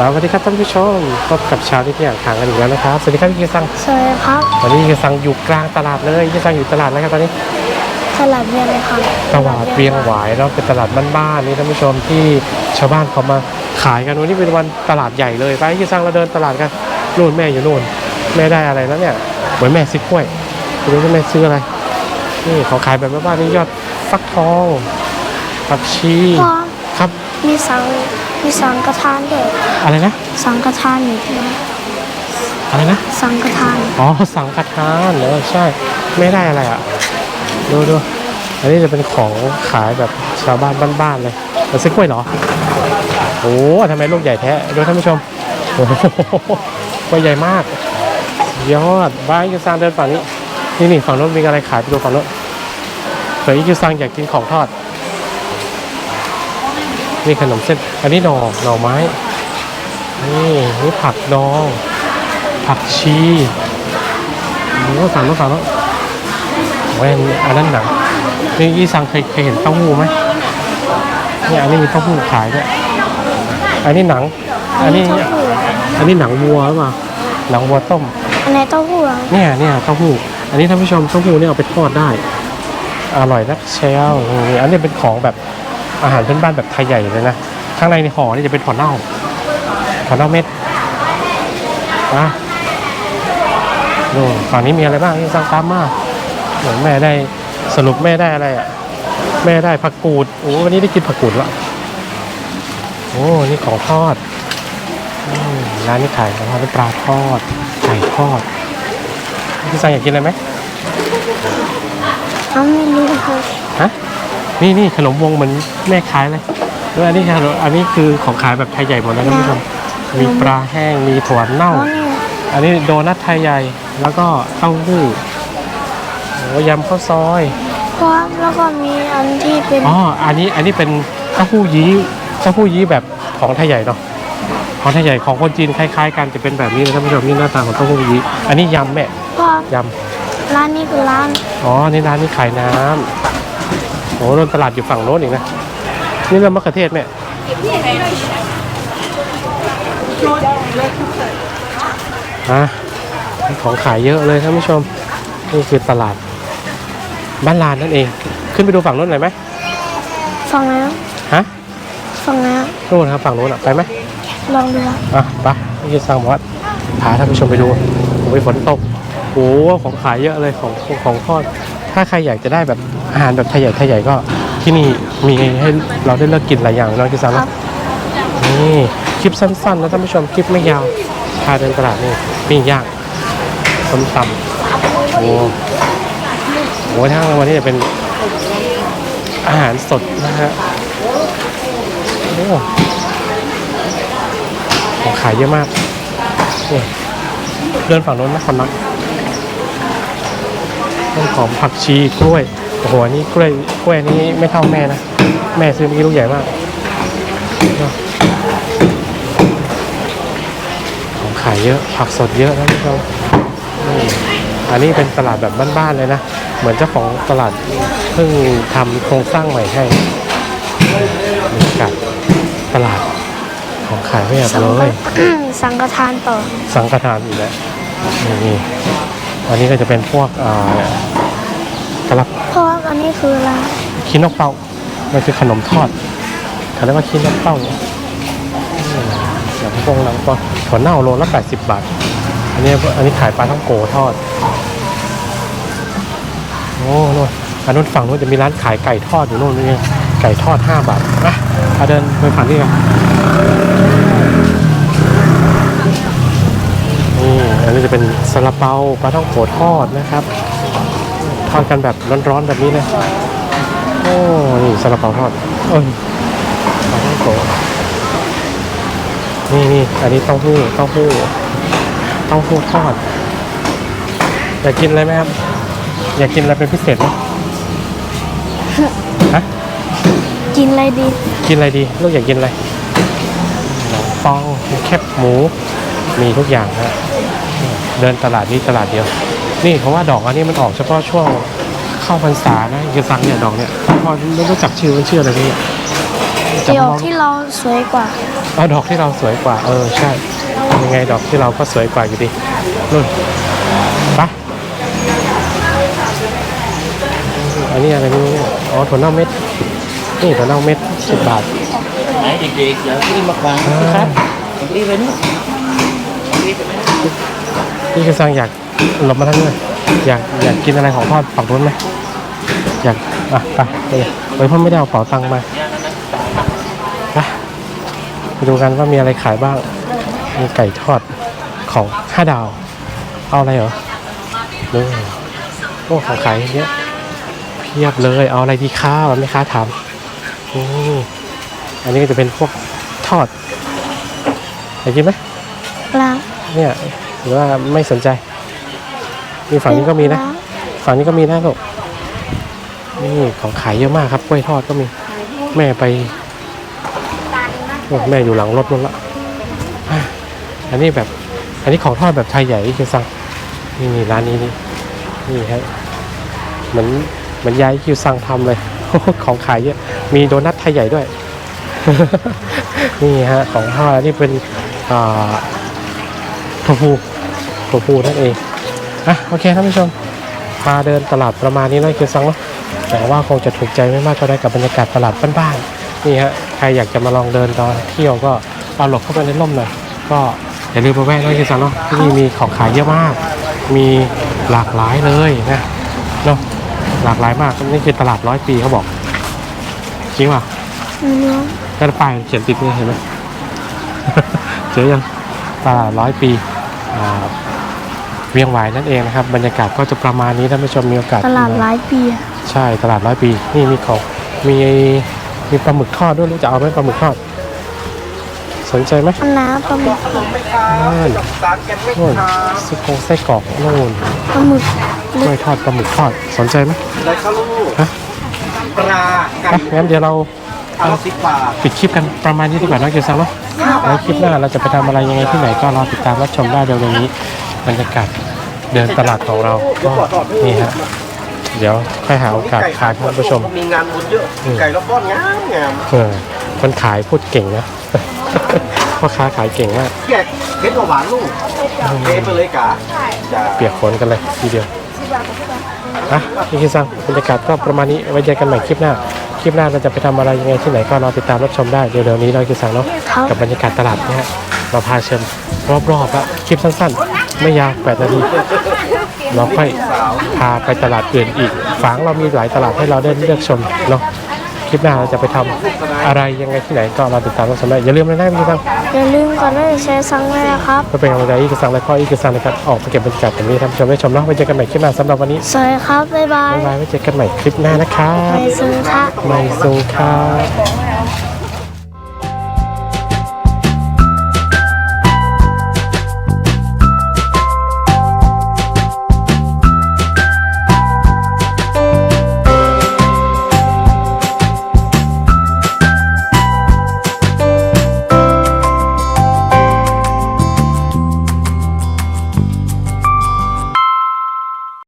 สวัสดีครับท่านผู้ชมพบกับชาวที่อยากทางกันอีกแล้วนะครับสวัสดีครับพี่เกซังสวัสดีครับวันนี้พี่เกซังอยู่กลางตลาดเลยพี่เกซังอยู่ตลาดแล้วครับตอนนี้ตลาดเวียงเลยครับตลาดเวียงหวายเนาะเป็นตลาดบ้านๆนี่ท่านผู้ชมที่ชาวบ้านเขามาขายกันวันนี้เป็นวันตลาดใหญ่เลยไปพี่เกซังเราเดินตลาดกันนู่นแม่อยู่นู่นแม่ได้อะไรแล้วเนี่ยเหมือนแม่ซื้อกล้วยไม่รู้ว่าแม่ซื้ออะไรนี่เขาขายแบบบ้านๆนี่ยอดฟักทองผักชีพ่อครับมีสัง มีสังกระทานด้วยอะไรนะ สังกระทานอยู่ที่ไหนอะไรนะ สังกระทาน อ๋อ สังฆทานเออใช่ ไม่ได้อะไรอะ ดูดู อันนี้จะเป็นของขายแบบชาวบ้านบ้านๆเลยมาซื้อกล้วยเหรอ โอ้ทำไมลูกใหญ่แท้ดูท่านผู้ชม โอ้โหกล้วยใหญ่มาก ยอดบ้านอีคิวซังเดินฝั่งนี้ นี่นี่ฝั่งโน้นมีอะไรขายไปดูฝั่งโน้นเผื่ออีคิวซังอยากกินของทอด นี่ขนมเส้น อันนี้หน่อหน่อไม้ นี่นี่ผักดอง ผักชีโอ้สั่งแล้วสั่งแล้วโอ้ยอันนี้อันนั้นหนังนี่ยี่ซังเคยเคยเห็นเต้าหู้ไหมเนี่ยอันนี้มีเต้าหู้ขายด้วยอันนี้หนัง อันนี้เต้าหู้อันนี้หนังวัวหรือเปล่าหนังวัวต้ม อันไหนเต้าหู้เหรอเนี่ยเนี่ยเต้าหู้ อันนี้ท่านผู้ชมเต้าหู้เนี่ยเอาไปทอดได้ อร่อยนักเชลนี่อันนี้เป็นของแบบ อาหารพื้นบ้านแบบไทยใหญ่เลยนะ ข้างในในห่อนี่จะเป็นถั่วเน่าถั่วเน่าเม็ดนะดูฝั่งนี้มีอะไรบ้างที่สร้างตามมาเหมือนแม่ได้สรุปแม่ได้อะไรอะ แม่ได้ผักกูดโอ้วันนี้ได้กินผักกูดละโอ้นี่ของทอดอืมร้านนี้ขายของทอดเป็นปลาทอดไก่ทอดพี่ซังอยากกินอะไรไหมอ้าวไม่รู้ครับฮะ นี่นี่ขนมวงเหมือนแม่ขายเลยแล้วอันนี้ขนมอันนี้คือของขายแบบไทยใหญ่หมดแล้วท่านผู้ชมมีปลาแห้งมีถั่วเน่าอ๋อนี่อันนี้โดนัทไทยใหญ่แล้วก็เต้าหู้โอ้ยำข้าวซอยพ่อแล้วก็มีอันที่เป็นอ๋ออันนี้อันนี้เป็นเต้าหู้ยี้เต้าหู้ยี้แบบของไทยใหญ่เนาะของไทยใหญ่ของคนจีนคล้ายๆ กันจะเป็นแบบนี้นะท่านผู้ชมนี่หน้าตาของเต้าหู้ยี้อันนี้ยำแม่พ่อยำร้านนี้คือร้าน อ๋อ นี่ร้านนี้ขายน้ำ โอ้โดนตลาดอยู่ฝั่งโน้นอีกนะ นี่เรามะเขือเทศแม่ฮะมีของขายเยอะเลยท่านผู้ชม นี่คือตลาด บ้านลานนั่นเอง ขึ้นไปดูฝั่งโน้นหน่อยไหมฝั่งไหนฮะฝั่งไหนโน่นครับฝั่งโน้นอะไปไหมลองดูครับอะไปนี่คือสั่งบอกว่าพาท่านผู้ชมไปดูโอ้ยฝนตกโอ้โหของขายเยอะเลยของของทอด ถ้าใครอยากจะได้แบบ อาหารแบบไทยใหญ่ไทยใหญ่ก็ที่นี่มีให้เราได้เลือกกินหลายอย่างเนาะที่สั่งครับนี่คลิปสั้นๆนะท่านผู้ชมคลิปไม่ยาวพาเดินตลาดนี่ปิ้งย่างส้มตำโอ้โหถ้าวันนี้จะเป็นอาหารสดนะฮะโอ้ของขายเยอะมากนี่เดินฝั่งโน้นนะสำนักต้นหอมผักชีกล้วย โอ้โหอันนี่กล้วยกล้วยนี้ไม่เท่าแม่นะ แม่ซื้อเมื่อกี้ลูกใหญ่มาก ของขายเยอะ ผักสดเยอะนะพี่ชมนี่อันนี้เป็นตลาดแบบบ้านๆเลยนะ เหมือนเจ้าของตลาดเพิ่งทำโครงสร้างใหม่ให้บรรยากาศตลาดของขายไม่อยากสังเลกยสังกทานต่อ สังฆทานอีกแล้วนี่ๆอันนี้ก็จะเป็นพวก เอ่อกระลับเพราะว่าอันนี้คืออะไรขี้นกเป้ามันคือขนมทอดเขาเรียกว่าขี้นกเป้าเนี่ยอืมหนังโปงหนังปอถั่วเน่าโลละ 80 บาท อันนี้อันนี้ขายปลาท่องโกทอด โอ้นู่นอันนู้นฝั่งนู้นจะมีร้านขายไก่ทอดอยู่นู่นนี่ไก่ทอด 5 บาทนะมาเดินไปฝั่งนี้กันนี่อันนี้จะเป็นซาลาเปาปลาท่องโกทอดนะครับ ทอดกันแบบร้อนๆแบบนี้เลยโอ้นี่ซาลาเปาทอดเอ้ยปลาท่องโกนี่นี่อันนี้เต้าหู้เต้าหู้เต้าหู้ทอดอยากกินอะไรไหมครับ อยากกินอะไรเป็นพิเศษไหมฮะกินอะไรดี กินอะไรดีลูกอยากกินอะไรหนองฟองแคบหมู มีทุกอย่างฮะเดินตลาดนี้ตลาดเดียว นี่เพราะว่าดอกอันนี้มันออกเฉพาะช่วงเข้าพรรษานะคือซังเนี่ยดอกเนี่ยพอไม่รู้จักชื่อมันชื่ออะไรพี่จสีออกที่เราสวยกว่าเอาดอกที่เราสวยกว่า เออใช่ยังไงดอกที่เราก็สวยกว่าอยู่ดีนู่นไปอันนี้อะไรไม่รู้เนี่ยอ๋อถั่วเน่าเม็ด นี่ถั่วเน่าเม็ดสิบบาทไหนเด็กๆเดี๋ยวรีบมาวางนะครับรีบไปนู่นรีบไปไหมนี่คือสั่งอยาก หลบมาทั้งนี้อยากอยากกินอะไรของทอดฝั่งนู้นไหมอยากอะไปไปไปเพิ่มไม่ได้เอาเป๋าตังค์มาไปไปดูกันว่ามีอะไรขายบ้าง มีไก่ทอดของห้าดาว เอาอะไรเหรอนี่โอ้ของขายเยอะเพียบเลยเอาอะไรดีค้าแม่ค้าถามนี่อันนี้ก็จะเป็นพวกทอดอยากกินไหมล้างเนี่ยหรือว่าไม่สนใจ มีฝั่งนี้ก็มีนะ ฝั่งนี้ก็มีนะลูกนี่ของขายเยอะมากครับกล้วยทอดก็มี แม่ไปโอ้แม่อยู่หลังรถนู่นละอันนี้แบบ อันนี้ของทอดแบบไทยใหญ่ที่สั่งนี่นี่ร้านนี้นี่นี่ฮะเหมือนเหมือนยายคิวสั่งทำเลย ของขายเยอะ มีโดนัทไทยใหญ่ด้วย นี่ฮะของทอดนนี้เป็นอ่าถั่วพูถั่วพูนั่นเอง อะโอเคท่านผู้ชมมาเดินตลาดประมาณนี้นะคือซังเนาะแต่ว่าคงจะถูกใจไม่มากก็ได้กับบรรยากาศตลาดบ้านๆนี่ฮะใครอยากจะมาลองเดินตอนเที่ยวก็เอาหลบเข้าไปในร่มหน่อยก็อย่าลืมมาแวะนะคือซังเนาะที่นี่มีของขายเยอะมาก มีหลากหลายเลยนะเนาะหลากหลายมากนี่คือตลาดร้อยปีเขาบอกจริงป่ะเนื้อก็ป้ายมันเขียนติดนี่เห็นไหมเจอยังตลาดร้อยปีอ่า เวียงหวายนั่นเองนะครับ บรรยากาศก็จะประมาณนี้ท่านผู้ชมมีโอกาสตลาดหลายปีอะใช่ตลาดร้อยปี นี่มีของมีมีปลาหมึกทอดด้วยรู้จะเอาไหมปลาหมึกทอด สนใจไหมอันน้ำปลาหมึกนู่นนู่นซุกโครงไส้กรอกนู่นปลาหมึกกล้วยทอดปลาหมึกทอดสนใจไหมได้ข้าวลูกฮะปลาไก่อะงั้นเดี๋ยวเราเอาสิบบาทปิดคลิปกันประมาณนี้ดีกว่าน้องเกศซังเนาะแล้วคลิปหน้าเราจะไปทำอะไรยังไงที่ไหนก็รอติดตามรับชมได้เร็วๆนี้ บรรยากาศเดินตลาดของเราก็นี่ฮะเดี๋ยวค่อยหาโอกาสพาท่านผู้ชม มีงานบุญเยอะ ไก่รอบบ้านงามงามเออคนขายพูดเก่งนะพ่อค้าขายเก่งมากแกะเพชรหวานลูกเทไปเลยกะจะเปียกฝนกันเลยทีเดียวอะนี่คือซังบรรยากาศก็ประมาณนี้ไว้เจอกันใหม่คลิปหน้าคลิปหน้าเราจะไปทำอะไรยังไงที่ไหนก็รอติดตามรับชมได้เดี๋ยวๆนี้เราคือซังเนาะครับกับบรรยากาศตลาดเนี่ยฮะ เราพาชมรอบๆละคลิปสั้นๆ ไม่ยาว8นาทีเราค่อยพาไปตลาดอื่นอีก ฝางเรามีหลายตลาดให้เราได้เลือกชมเนาะคลิปหน้าเราจะไปทำอะไรยังไงที่ไหนก็เราติดตามรับชมได้อย่าลืมเลยนะพี่ซังอย่าลืมกดไลค์แชร์ซังเลยนะครับเพื่อเป็นกำลังใจให้อีกซังและก็อีกซังในการออกไปเก็บบรรยากาศแบบนี้ท่านผู้ชมได้ชมเนาะไว้เจอกันใหม่คลิปหน้าสำหรับวันนี้สวัสดีครับบ๊ายบายบ๊ายบายไว้เจอกันใหม่คลิปหน้านะครับไปซื้อค่ะไม่ซูครับ